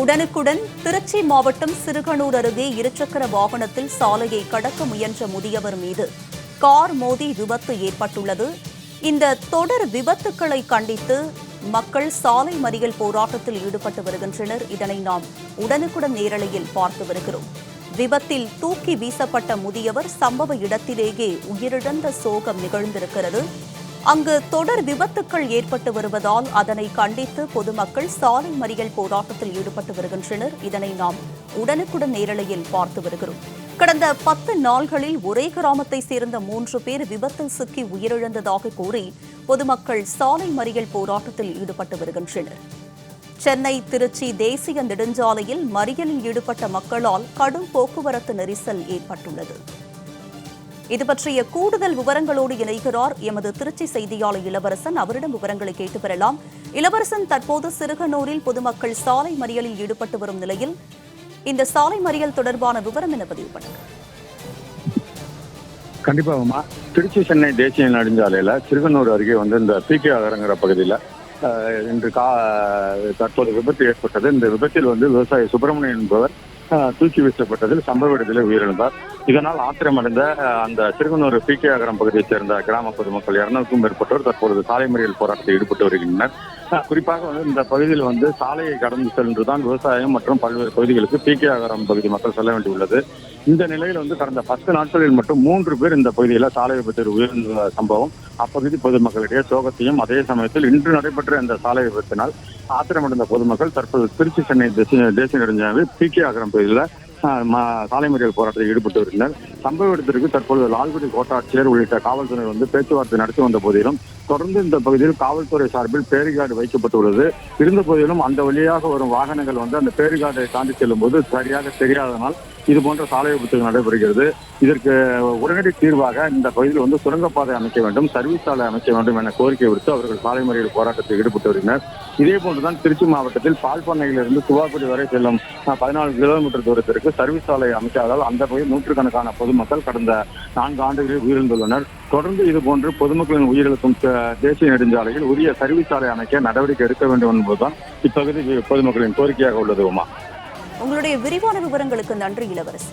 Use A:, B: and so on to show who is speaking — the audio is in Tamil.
A: உடனுக்குடன் திருச்சி மாவட்டம் சிறுகனூர் அருகே இருசக்கர வாகனத்தில் சாலையை கடக்க முயன்ற முதியவர் மீது கார் மோதி விபத்து ஏற்பட்டுள்ளது. இந்த தொடர் விபத்துக்களை கண்டித்து மக்கள் சாலை மறியல் போராட்டத்தில் ஈடுபட்டு வருகின்றனர். இதனை நாம் உடனுக்குடன் நேரலையில் பார்த்து வருகிறோம். விபத்தில் தூக்கி வீசப்பட்ட முதியவர் சம்பவ இடத்திலேயே உயிரிழந்த சோகம் நிகழ்ந்திருக்கிறது. அங்கு தொடர் விபத்துக்கள் ஏற்பட்டு வருவதால் அதனை கண்டித்து பொதுமக்கள் சாலை மறியல் போராட்டத்தில் ஈடுபட்டு வருகின்றனர். இதனை நாம் உடனுக்குடன் நேரலையில் பார்த்து வருகிறோம். கடந்த பத்து நாள்களில் ஒரே கிராமத்தை சேர்ந்த மூன்று பேர் விபத்தில் சிக்கி உயிரிழந்ததாக கூறி பொதுமக்கள் சாலை மறியல் போராட்டத்தில் ஈடுபட்டு வருகின்றனர். சென்னை திருச்சி தேசிய நெடுஞ்சாலையில் மறியலில் ஈடுபட்ட மக்களால் கடும் போக்குவரத்து நெரிசல் ஏற்பட்டுள்ளது. இது பற்றிய கூடுதல் விவரங்களோடு இணைகிறார் எமது திருச்சி செய்தியாளர் இளவரசன். அவரிடம் விவரங்களை கேட்டு பெறலாம். இளவரசன் தற்போது சிறுகனூரில் பொதுமக்கள் சாலை மறியலில் ஈடுபட்டு வரும் நிலையில். இந்த சாலை மறியல் தொடர்பான விவரம் என பதிவு பண்ணுங்க
B: திருச்சி சென்னை தேசிய நெடுஞ்சாலையில் சிறுகனூர் அருகே வந்து இந்த பிகே நகரங்கிற பகுதியில் இன்று கா தற்போது விபத்து ஏற்பட்டது. இந்த விபத்தில் வந்து விவசாயி சுப்பிரமணியன் என்பவர் தூக்கி வீசப்பட்டதில் சம்பவ இடத்திலே உயிரிழந்தார். இதனால் ஆத்திரமடைந்த அந்த அந்த பி கே நகரம் பகுதியைச் சேர்ந்த கிராம பொதுமக்கள் இருநூறுக்கும் மேற்பட்டோர் தற்பொழுது சாலை மறியல் போராட்டத்தில் ஈடுபட்டு வருகின்றனர். குறிப்பாக வந்து இந்த பகுதியில் வந்து சாலையை கடந்து சென்றுதான் விவசாயம் மற்றும் பல்வேறு பகுதிகளுக்கு பிகே நகரம் பகுதி மக்கள் செல்ல வேண்டியுள்ளது. இந்த நிலையில் வந்து கடந்த பத்து நாட்களில் மட்டும் மூன்று பேர் இந்த பகுதியில் சாலை விபத்தில் உயிர்ந்த சம்பவம். அப்பகுதி பொதுமக்களிடையே சோகத்தையும் அதே சமயத்தில் இன்று நடைபெற்ற இந்த சாலை விபத்தினால் ஆத்திரமடைந்த பொதுமக்கள் தற்போது திருச்சி சென்னை தேசிய நெடுஞ்சாலை பி கே அகரம் பகுதியில் சாலை மறியல் போராட்டத்தில் ஈடுபட்டு வருகின்றனர். சம்பவ இடத்திற்கு தற்பொழுது லால்குடி கோட்டாட்சியர் உள்ளிட்ட காவல்துறை வந்து பேச்சுவார்த்தை நடத்தி வந்த போதிலும் தொடர்ந்து இந்த பகுதியில் காவல்துறை சார்பில் பேரிகார்டு வைக்கப்பட்டுள்ளது. இருந்த போதிலும் அந்த வழியாக வரும் வாகனங்கள் வந்து அந்த பேரிகார்டை தாண்டி செல்லும் போது சரியாக தெரியாதனால் இது போன்ற சாலை விபத்துகள் நடைபெறுகிறது. இதற்கு உடனடி தீர்வாக இந்த பகுதியில் வந்து சுரங்கப்பாதை அமைக்க வேண்டும் சர்வீஸ் சாலை அமைக்க வேண்டும் என கோரிக்கை விடுத்து அவர்கள் சாலை மறியல் போராட்டத்தில் ஈடுபட்டு வருகின்றனர். இதே போன்றுதான் திருச்சி மாவட்டத்தில் பால் பண்ணையிலிருந்து துவாக்குடி வரை செல்லும் பதினாலு கிலோமீட்டர் தூரத்திற்கு சர்வீஸ் சாலை அமைக்காததால் அந்த பகுதியில் நூற்றுக்கணக்கான பொதுமக்கள் கடந்த நான்கு ஆண்டுகளில் உயிரிழந்துள்ளனர். தொடர்ந்து இதுபோன்று பொதுமக்களின் உயிரிழக்கும் தேசிய நெடுஞ்சாலையில் உரிய சர்வீஸ் சாலை அமைக்க நடவடிக்கை எடுக்க வேண்டும் என்பதுதான் இப்பகுதி பொதுமக்களின் கோரிக்கையாக உள்ளது உமா.
A: உங்களுடைய விரிவான விவரங்களுக்கு நன்றி இளவரசி